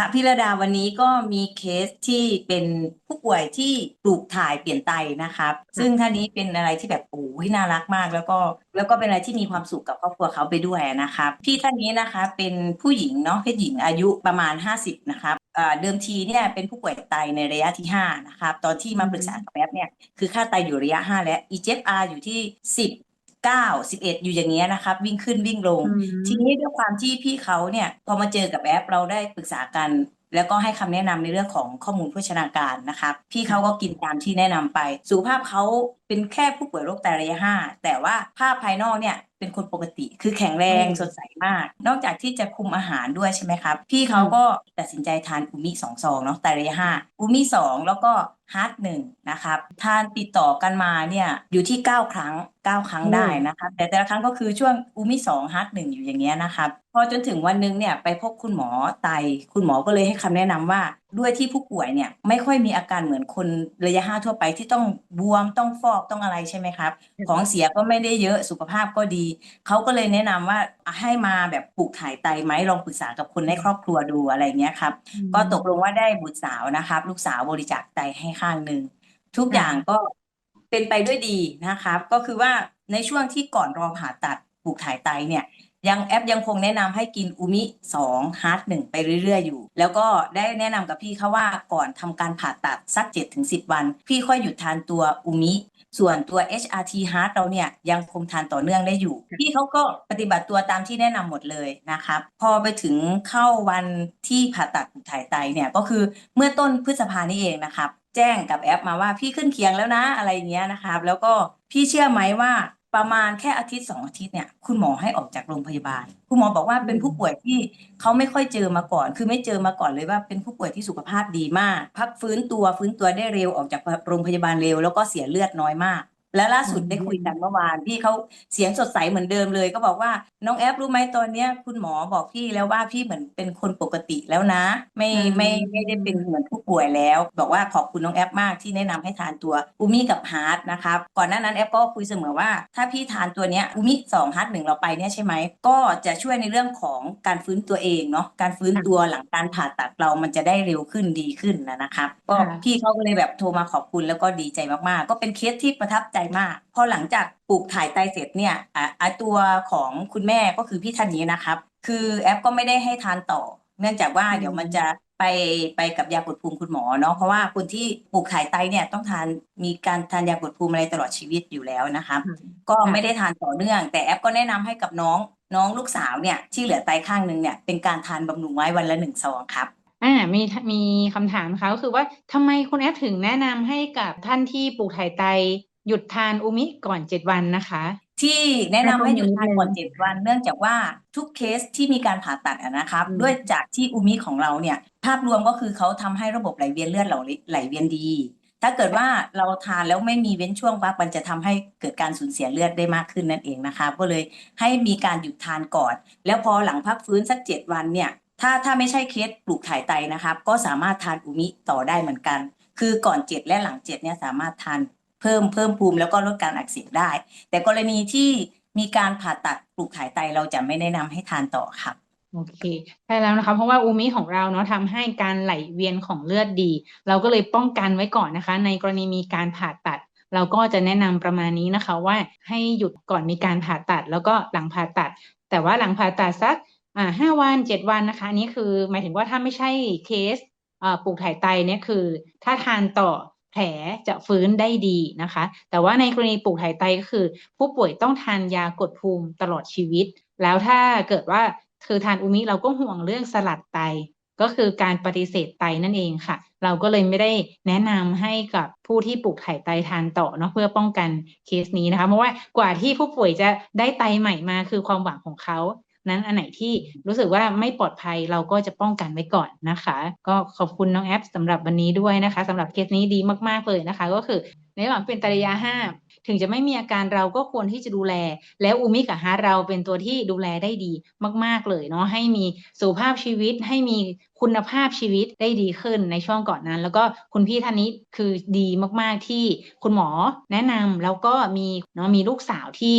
ค่ะพี่ระดาวันนี้ก็มีเคสที่เป็นผู้ป่วยที่ปลูกถ่ายเปลี่ยนไตนะครับ ซึ่งท่านนี้เป็นอะไรที่แบบโอ้ยน่ารักมาก แล้วก็แล้วก็เป็นอะไรที่มีความสุขกับครอบครัวเขาไปด้วยนะครับ พี่ท่านนี้นะคะเป็นผู้หญิงเนาะเพศหญิงอายุประมาณ 50 นะครับเดิมทีเนี่ยเป็นผู้ป่วยไตในระยะที่ 5 นะครับ ตอนที่มาปรึกษากับแอปเนี่ยคือค่าไตอยู่ระยะ 5 และ EGFR อยู่ที่ 10 9 11 อยู่อย่างเงี้ยนะครับ วิ่งขึ้นวิ่งลงอืมทีนี้ด้วยความที่พี่เขาเนี่ยพอมาเจอกับแอปเราได้ปรึกษากัน แล้วก็ให้คำแนะนำในเรื่องของข้อมูลโภชนาการนะครับ พี่เขาก็กินตามที่แนะนำไป สุขภาพเขา เป็นแค่ผู้ป่วยโรคไตระยะห้าแต่ว่าภาพภายนอกเนี่ยเป็นคนปกติ คือแข็งแรงอืมสดใสมาก นอกจากที่จะคุมอาหารด้วยใช่ไหมครับ พี่เขาก็ตัดสินใจทานอูมิสองซองเนาะไตระยะห้าอูมิสองแล้วก็ฮาร์ดหนึ่งนะครับทานติดต่อกันมาเนี่ยอยู่ที่ 9 ครั้ง 9 ครั้งได้นะครับแต่แต่ละครั้งก็คือช่วงอูมิสองฮาร์ดหนึ่งอยู่อย่างเงี้ยนะครับพอจนถึงวันหนึงเนี่ยไปพบคุณหมอไตคุณหมอก็เลยให้คำแนะนำว่าด้วยที่ผู้ป่วยเนี่ยไม่ค่อยมีอาการเหมือนคนระยะห้าทั่วไปที่ต้องบวมต้องฟอกต้องอะไรใช่ไหมครับ ของเสียก็ไม่ได้เยอะสุขภาพก็ดี เขาก็เลยแนะนำว่าให้มาแบบปลูกถ่ายไตไหมลองปรึกษากับคนในครอบครัวดูอะไรเงี้ยครับ ก็ตกลงว่าได้บุตรสาวนะครับ ลูกสาวบริจาคไตให้ข้างหนึ่งทุกอย่างก็เป็นไปด้วยดีนะครับ ก็คือว่าในช่วงที่ก่อนรอผ่าตัดปลูกถ่ายไตเนี่ย ยังแอปยังคงแนะนำให้กินอูมิสองฮาร์ดหนึ่งไปเรื่อยๆอยู่ แล้วก็ได้แนะนำกับพี่เขาว่าก่อนทำการผ่าตัดสัก7จ็ถึงสิวัน พี่ค่อยหยุดทานตัวอูมิส่วนตัว HRT Heart เราเนี่ยยังคงทานต่อเนื่องได้อยู่ พี่เขาก็ปฏิบัติตัวตามที่แนะนำหมดเลยนะครับ พอไปถึงเข้าวันที่ผ่าตัดถ่ายไตเนี่ยก็คือเมื่อต้นพฤษภานี่เองนะครับ แจ้งกับแอปมาว่าพี่ขึ้นเคียงแล้วนะอะไรอย่างเงี้ยนะครับ แล้วก็พี่เชื่อไหมว่า ประมาณแค่อาทิตย์สองอาทิตย์เนี่ยคุณหมอให้ออกจากโรงพยาบาล คุณหมอบอกว่าเป็นผู้ป่วยที่เขาไม่ค่อยเจอมาก่อน คือไม่เจอมาก่อนเลยว่าเป็นผู้ป่วยที่สุขภาพดีมาก พักฟื้นตัวฟื้นตัวได้เร็วออกจากโรงพยาบาลเร็ว แล้วก็เสียเลือดน้อยมาก และล่าสุดได้คุยกันเมื่อวานพี่เขาเสียงสดใสเหมือนเดิมเลย ก็บอกว่าน้องแอฟรู้ไหมตอนเนี้ย คุณหมอบอกพี่แล้วว่าพี่เหมือนเป็นคนปกติแล้วนะ ไม่อืมไม่ไม่ได้เป็นเหมือนผู้ป่วยแล้ว บอกว่าขอบคุณน้องแอฟมากที่แนะนำให้ทานตัวอูมิกับฮาร์ดนะครับก่อนหน้านั้นแอฟก็คุยเสมอว่าถ้าพี่ทานตัวเนี้ยอูมิสองฮาร์ดหนึ่งเราไปเนี่ยใช่ไหมก็จะช่วยในเรื่องของการฟื้นตัวเองเนาะการฟื้นตัวหลังการผ่าตัดเรามันจะได้เร็วขึ้นดีขึ้นนะนะครับก็ค่ะพี่เขาก็เลยแบบโทรมาขอบคุณแล้วก็ดีใจมากๆ ก็เป็นเคสที่ประทับใจมาก พอหลังจากปลูกถ่ายไตเสร็จเนี่ยอะอะตัวของคุณแม่ก็คือพี่ท่านนี้นะครับ คือแอปก็ไม่ได้ให้ทานต่อ เนื่องจากว่าอืมเดี๋ยวมันจะไปไปกับยากดภูมิคุณหมอเนาะเพราะว่าคนที่ปลูกถ่ายไตเนี่ยต้องทานมีการทานยากดภูมิอะไรตลอดชีวิตอยู่แล้วนะครับก็ไม่ได้ทานต่อเนื่อง แต่แอปก็แนะนำให้กับน้องน้องลูกสาวเนี่ยที่เหลือไตข้างหนึงเนี่ยเป็นการทานบำรุงไว้วันละหนึ่งซองครับอ่ามีมีคำถามนะคะก็คือว่าทำไมคุณแอฟถึงแนะนำให้กับท่านที่ปลูกถ่ายไต หยุดทานอูมิก่อนเจ็ดวันนะคะ ที่แนะนำให้หยุดทานก่อนนิดนึงเจ็ดวัน เนื่องจากว่าทุกเคสที่มีการผ่าตัดอะนะครับอืมด้วยจากที่อูมิของเราเนี่ย ภาพรวมก็คือเขาทำให้ระบบไหลเวียนเลือดเราไหลเวียนดี ถ้าเกิดว่าเราทานแล้วไม่มีเว้นช่วงพักมันจะทำให้เกิดการสูญเสียเลือดได้มากขึ้นนั่นเองนะคะ ก็เลยให้มีการหยุดทานก่อน แล้วพอหลังพักฟื้นสักเจ็ดวันเนี่ย ถ้าถ้าไม่ใช่เคสปลูกถ่ายไตนะครับ ก็สามารถทานอูมิต่อได้เหมือนกัน คือก่อนเจ็ดและหลังเจ็ดเนี่ยสามารถทาน เพิ่มเพิ่มภูมิแล้วก็ลดการอักเสบได้ แต่กรณีที่มีการผ่าตัดปลูกถ่ายไตเราจะไม่แนะนำให้ทานต่อครับโอเคใช่แล้วนะคะ เพราะว่าอูมิของเราเนาะทำให้การไหลเวียนของเลือดดี เราก็เลยป้องกันไว้ก่อนนะคะ ในกรณีมีการผ่าตัด เราก็จะแนะนำประมาณนี้นะคะว่าให้หยุดก่อนมีการผ่าตัด แล้วก็หลังผ่าตัด แต่ว่าหลังผ่าตัดสักอ่าห้าวันเจ็ดวันนะคะนี้คือหมายถึงว่าถ้าไม่ใช่เคสอ่าปลูกถ่ายไตเนี่ยคือ ถ้าทานต่อ แผลจะฟื้นได้ดีนะคะ แต่ว่าในกรณีปลูกถ่ายไตก็คือ ผู้ป่วยต้องทานยากดภูมิตลอดชีวิต แล้วถ้าเกิดว่าคือทานอูมิเราก็ห่วงเรื่องสลัดไต ก็คือการปฏิเสธไตนั่นเองค่ะ เราก็เลยไม่ได้แนะนำให้กับผู้ที่ปลูกถ่ายไตทานต่อเนาะเพื่อป้องกันเคสนี้นะคะ เพราะว่ากว่าที่ผู้ป่วยจะได้ไตใหม่มาคือความหวังของเขา นั้นอันไหนที่รู้สึกว่าไม่ปลอดภัยเราก็จะป้องกันไว้ก่อนนะคะ ก็ขอบคุณน้องแอปสำหรับวันนี้ด้วยนะคะสำหรับเคสนี้ดีมากๆเลยนะคะ ก็คือในระหว่างเป็นตระยาห้า ถึงจะไม่มีอาการเราก็ควรที่จะดูแล แล้วอูมิกับฮาร์เราเป็นตัวที่ดูแลได้ดีมาก ๆเลยเนาะให้มีสุขภาพชีวิตให้มีคุณภาพชีวิตได้ดีขึ้นในช่วงก่อนนั้น แล้วก็คุณพี่ท่านนี้คือดีมากๆที่คุณหมอแนะนำแล้วก็มีเนาะมีลูกสาวที่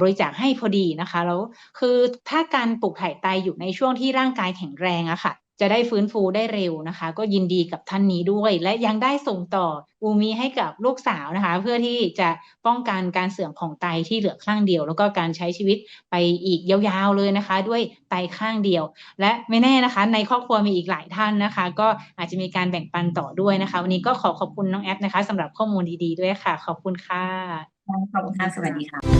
บริจาคให้พอดีนะคะแล้วคือถ้าการปลูกถ่ายไตอยู่ในช่วงที่ร่างกายแข็งแรงอะค่ะ จะได้ฟื้นฟูได้เร็วนะคะ ก็ยินดีกับท่านนี้ด้วย และยังได้ส่งต่ออูมิให้กับลูกสาวนะคะ เพื่อที่จะป้องกันการเสื่อมของไตที่เหลือข้างเดียว แล้วก็การใช้ชีวิตไปอีกยาวๆเลยนะคะ ด้วยไตข้างเดียว และไม่แน่นะคะ ในครอบครัวมีอีกหลายท่านนะคะ ก็อาจจะมีการแบ่งปันต่อด้วยนะคะ วันนี้ก็ขอขอบคุณน้องแอปนะคะสำหรับข้อมูลดีๆด้วยค่ะ ขอบคุณค่ะขอบคุณค่ะสวัสดีค่ะ